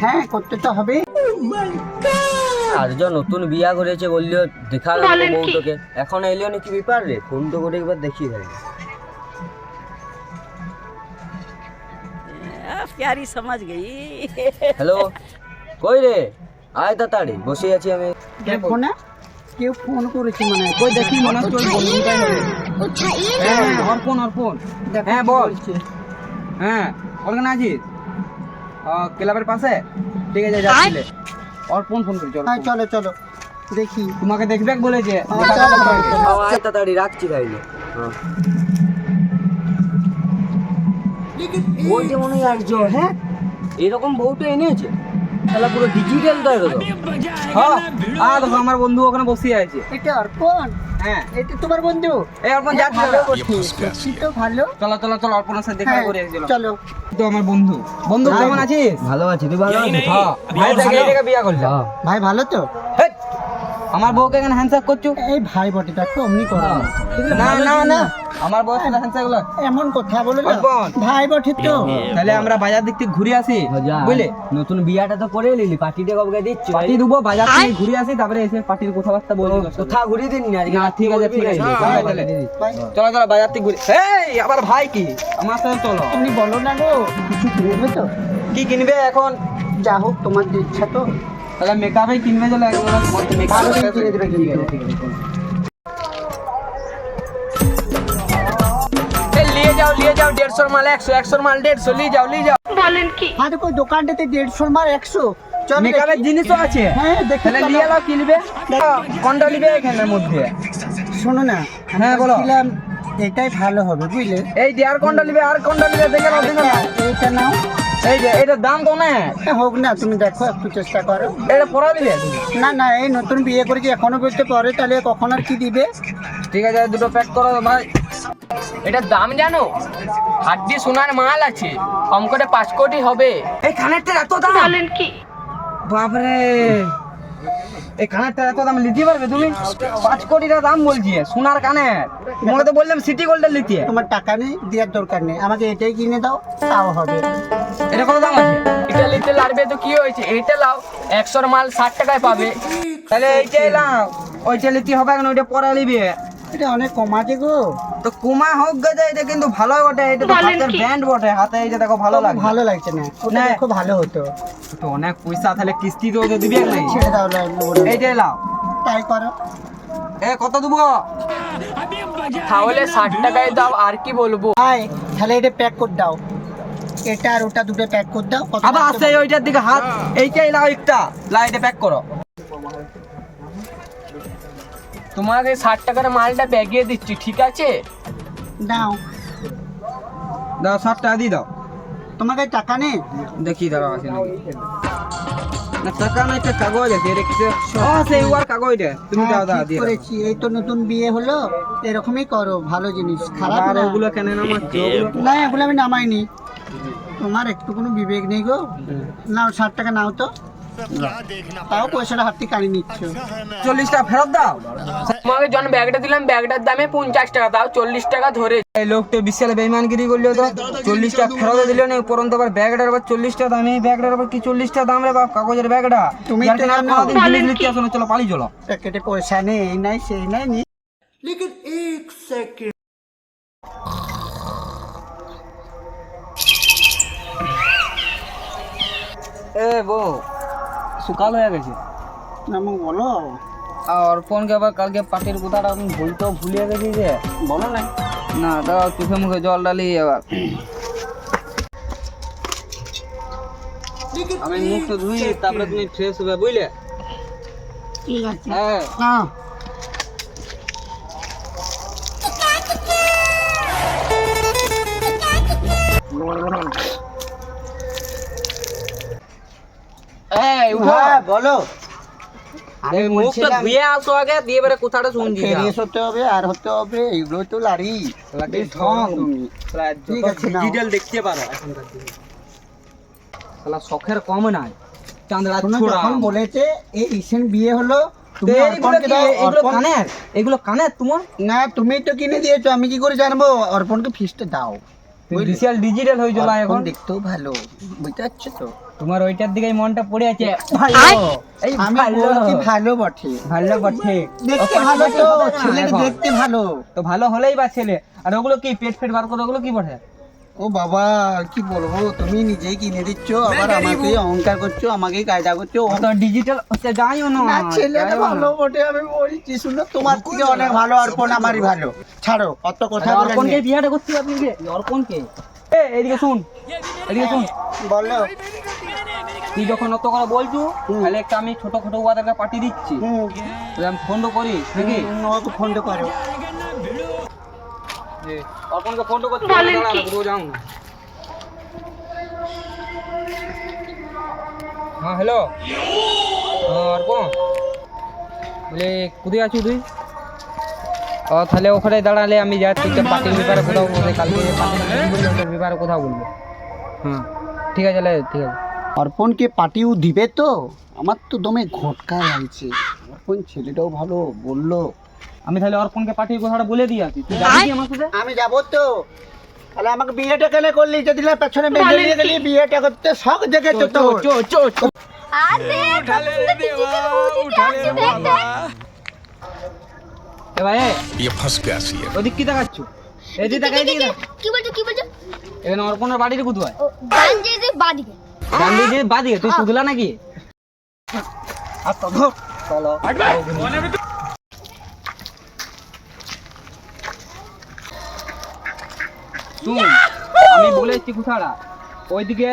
হ্যাঁ, কই রে? আয় তাড়াতাড়ি বসে আছি আমি। দেখো না কেউ ফোন করেছে মানে। দেখি মনে মানে। হ্যাঁ অর্পণ অর্পণ। হ্যাঁ বল। হ্যাঁ ওখানে আছিস? ক্লাবের পাশে? ঠিক আছে যাচ্ছিলে অর্পণ ফোন হ্যাঁ অর্পণ। চলো চলো দেখি। তোমাকে দেখবে বলেছে হ্যাঁ, চলো, চলো। তাড়াতাড়ি রাখছি তাইলে। হ্যাঁ। ওই যে মনে হয় একজন। হ্যাঁ? এরকম বউটা এনেছে। তাহলে পুরো ডিজিটাল তো এগুলো হ্যাঁ আ আমার বন্ধু ওখানে বসে আছে। এটা অর্পণ হ্যাঁ এটা তোমার বন্ধু। এই অর্পণ যাচ্ছে ভালো বটে তো ভালো। চলো চলো চলো অর্পণের সাথে দেখা হ্যাঁ, করে এসেছিল চলো। তো আমার বন্ধু। বন্ধু। কেমন আছিস? ভালো আছি তুই ভালো আছিস? হ্যাঁ। ভাই বিয়া করছে। হ্যাঁ। ভাই ভালো তো? আমার বউকে এখানে হ্যান্ডশেক করছ? এই ভাই বটে দেখো অমনি করো। না। না না। আমার বউয়ের সাথে হ্যান্ডশেকগুলো এমন কথা বলে। ভাই বটে তো তাহলে আমরা বাজার দিক থেকে ঘুরে আসি বুঝলে? নতুন বিয়াটা তো করে নিলি পার্টিটা কবে দিচ্ছি? পার্টি দেবো বাজার থেকে ঘুরে আসি তারপরে এসে পার্টির কথাবার্তা বলব কোথাও ঘুরিয়ে দিন না না ঠিক আছে ঠিক আছে। চলো চলো বাজার থেকে ঘুরে এই আবার ভাই কি? আমার সাথে চলো। তুমি বলো না গো কিছু কিনবে তো? কি কিনবে এখন? যা হোক তোমার ইচ্ছা তো। তাহলে মেকআপে কিনবে চলো একবার মেকআপ কিনে দেবে কিন্তু। যাও নিয়ে যাও দেড়শোর মাল একশো একশোর মাল দেড়শো নিয়ে যাও নিয়ে যাও। হ্যাঁ দেখো দোকানটাতে দেড়শো মার একশো? চলো মেকআপের জিনিসও আছে। হ্যাঁ দেখি তাহলে নিয়ে নাও কিনবে। কোনটা নিবে এখানের মধ্যে? শোনো না হ্যাঁ, বলো। এটাই ভালো হবে বুঝলে? এই যে আর কোনটা নিবে আর কোনটা নিবে দেখে নাও দেখে নাও। এইটা নাও। এই যে এটার দাম তো না হ্যাঁ, হোক না তুমি দেখো একটু চেষ্টা করো। এটা পরা দিবে? না না এই নতুন বিয়ে করেছি এখনও বলতে পারে তাহলে কখন আর কি দিবে? ঠিক আছে দুটো প্যাক করো ভাই। এটার দাম জানো? হাড্ডি সোনার মাল আছে কম করে পাঁচ কোটি হবে। এই কানেরটার এত দাম? বলেন কি? বাপরে। এই কানেরটার এত দাম নিতে পারবে তুমি? পাঁচ কোটি টাকা দাম বলছি সোনার কানের তোমাকে তো বললাম সিটি গোল্ডের নিতে তোমার টাকা নেই দেওয়ার দরকার নেই। আমাকে এটাই কিনে দাও তাও হবে। এটা কত দাম আছে? এটা নিতে লাগবে তো কি হয়েছে? এইটা লাও একশোর মাল ষাট টাকায় পাবে। তাহলে এইটাই নাও ওইটা নিতে হবে এখন ওইটা পরে নিবে। এটা অনেক কম আছে গো। তো কুমা হোক গেছে এটা কিন্তু ভালো বটে এটা তো হাতের ব্র্যান্ড বটে হাতে এই যে দেখো ভালো লাগে ভালো লাগছে না ওটা না। দেখো ভালো হতো। তো অনেক পয়সা তাহলে কিস্তি তো দিবে নাই। ছেড়ে দাও লাগল এইটাই লাও। তাই করো। এ কত দেবো? তাহলে ষাট টাকায় দাও আর কি বলব? ভাই তাহলে এটা প্যাক করে দাও। এটা আর ওটা দুটো প্যাক করে দাও। আবার লাগবে ওইটার দিকে হাত এইটাই লাও একটা। লাও এটা প্যাক করো। তোমাকে ষাট টাকার মালটা ব্যাগিয়ে দিচ্ছি ঠিক আছে? দাও। দাও ষাট টাকা দিয়ে দাও। তোমার কাছে টাকা নেই দেখি দাঁড়াও আছে নাকি না টাকা না একটা কাগজ আছে সেই কাগজটা। তুমি হ্যাঁ, দাও দাও ঠিক দিয়ে করেছি এই তো নতুন বিয়ে হলো এরকমই করো ভালো জিনিস খারাপ না। ওগুলো কেন নামাচ্ছ? না এগুলো আমি নামাইনি। তোমার একটু কোনো বিবেক নেই গো। নাও ষাট টাকা নাও তো। তাও পয়সাটা হাত থেকে কাড়ি নিচ্ছ। চল্লিশ টাকা ফেরত দাও। তোমাকে যখন ব্যাগটা দিলাম ব্যাগটার দামে পঞ্চাশ টাকা দাও চল্লিশ টাকা ধরে। এই লোকটা বিশাল বেইমানগিরি করল তো। চল্লিশ টাকা ফেরত দিল না উপরন্ত আবার ব্যাগটার আবার চল্লিশ টাকা দাম। এই ব্যাগটার আবার কি চল্লিশ টাকা দাম রে বাপ? কাগজের ব্যাগটা। তুমি আসো না চলো পালি চলো। প্যাকেটে পয়সা নেই এই নাই সেই নাই নি এ বউ সকাল হয়ে গেছে। না আমাকে বলো। আর অর্পণকে আবার কালকে পাটির কথাটা আমি বলতেও ভুলিয়ে গেছি যে। বলো না? না দাও চোখে মুখে জল ডালি আবার আমি মুখটা ধুই তারপরে তুমি ফ্রেশ হবে বুঝলে ঠিক আছে। হ্যাঁ না এই হ্যাঁ বলো। আমি মুখটা ধুয়ে আসো আগে দিয়ে এবারে কথাটা শুনছি ফ্রেশ হতে হবে আর হতে হবে এইগুলো তো লারি। লারি ঢং ঢং। তুমি ঠিক আছে, ডিটেল দেখতে পারো এখনকার দিনে। শালা শখের কম নাই। ছোড়া। বলেছে এই রিসেন্ট বিয়ে হলো এগুলো কানের? তোমার? না তুমি তো কিনে দিয়েছ আমি কি করে জানব? অর্পণকে ফিসটা দাও? বিশাল ডিজিটাল হয়ে এখন। দেখতেও ভালো। বুঝতে পারছ তো? তোমার ওইটার দিকে মনটা পড়ে আছে। এই ভালো। বটে। ভালো বটে। দেখতে ভালো তো ছেলে দেখতে ভালো। তো ভালো হলেই বা ছেলে। আর ওগুলো কি পেট ফেট বার করে ওগুলো কি বটে? ও বাবা কি বলব? তুমি নিজেই কিনে দিচ্ছ আবার আমাকে অহংকার করছ আমাকে কায়দা করছ। ও তো ডিজিটাল হচ্ছে যাইও না না ছেলেটা ভালো বটে আমি বলছি শুনো তোমার থেকে অনেক ভালো অর্পণ আমারই ভালো। ছাড়ো অত কথা বলে অর্পণকে। বিয়াটা করছি আপনি অর্পণকে। এ এদিকে শুন এদিকে শুন। বলো। তুই যখন অত করে বলছো হুম। তাহলে একটা আমি ছোট ছোট ওয়াদেরকে পাঠিয়ে দিচ্ছি। হুম। ফোন করি নাকি? ফোন করো। যে অর্পণকে ফোন না পুরো যাও না। হ্যাঁ হ্যালো হ্যাঁ অর্পণ বলে কোথায় আছো তুই? ও তাহলে ওখানে দাঁড়ালে আমি যাচ্ছি পার্টির ব্যাপারে কোথাও বলব কালকে পার্টির ব্যাপারে কোথাও বলব। হ্যাঁ ঠিক আছে তাহলে ঠিক আছে। অর্পণকে পাঠিয়েও দিবে তো? আমার তো দমে ঘটকা লাগছে। অর্পণ ছেলেটাও ভালো বলল। আমি তাহলে অর্পণকে পাঠিয়ে কথাটা বলে দিয়ে আসি তুই যাবি কি আমার সাথে আমি যাবো তো তাহলে আমাকে বিয়েটা কেন করলি যদি না পেছনে বেঁধে নিয়ে গেলি বিয়েটা করতে শখ দেখেছো তো চো চো চো আরে কত সুন্দর ডিজিটাল বৌদিটা আছে দেখতে এ ভাই এ, ये फंस गया सी ওদিক কি দেখাচ্ছ এদিকে দেখা এদিকে দেখ কি বলছো কি বলছো এখানে অর্পণের বাড়ির কোথায় ও ডান যে বাদিকে গান্ধী যে বাদিকে তুই তুদলা নাকি আর তো ধর চলো আমি বলে কুঠারা ওইদিকে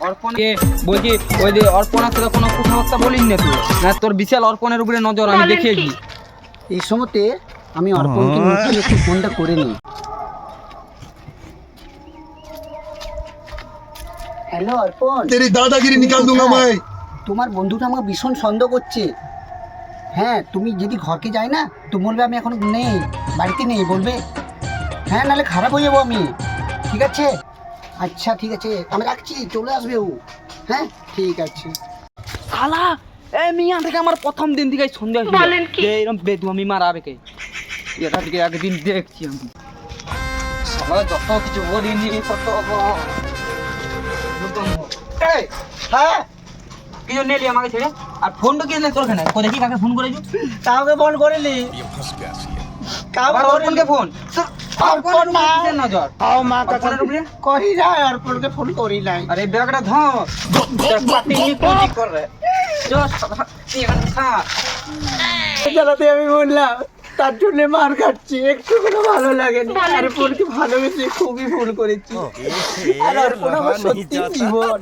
অর্পণকে বলছি ওই যে অর্পণার সাথে কোনো কথাবার্তা বলিস না তুই? না তোর বিশাল অর্পণের উপরে নজর আমি এই সময়তে আমি অর্পণকে একটু ফোনটা করে নিই। হ্যালো অর্পণ। তেরি দাদাগিরি নিকাল দুঙ্গা হ্যাঁ, মাই। তোমার বন্ধুটা আমাকে ভীষণ সন্দেহ করছে। হ্যাঁ তুমি যদি ঘরকে যাই না তো বলবে আমি এখন নেই বাড়িতে নেই বলবে। হ্যাঁ নাহলে খারাপ হয়ে যাব আমি। ঠিক আছে? আচ্ছা ঠিক আছে। আমি রাখছি চলে আসবে ও। হ্যাঁ ঠিক আছে। শালা এ মিয়া থেকে আমার প্রথম দিন থেকে বলেন কি? এরকম মারাবে কে? এটা থেকে একদিন দেখছি আমি। যত কিছু বলিনি তত হ্যাঁ? কি জন্য আমাকে ছেড়ে। আর ফোনটা কি তোর কি কাকে ফোন করেছি? কাউকে ফোন করেলি ফোন অর্পণ না। কিসের নজর। আও মা? করি নাই অর্পণকে ফোন করি নাই। আরে ব্যাগটা ধর। পাতি কোচি কর? জ্বালাতে আমি বললাম তার জন্য মার খাচ্ছি একটু কোনো ভালো লাগেনি। আর ফোনকে ভালোবেসে খুবই ফোন করেছি। আর অর্পণ আমার সত্যি জীবন।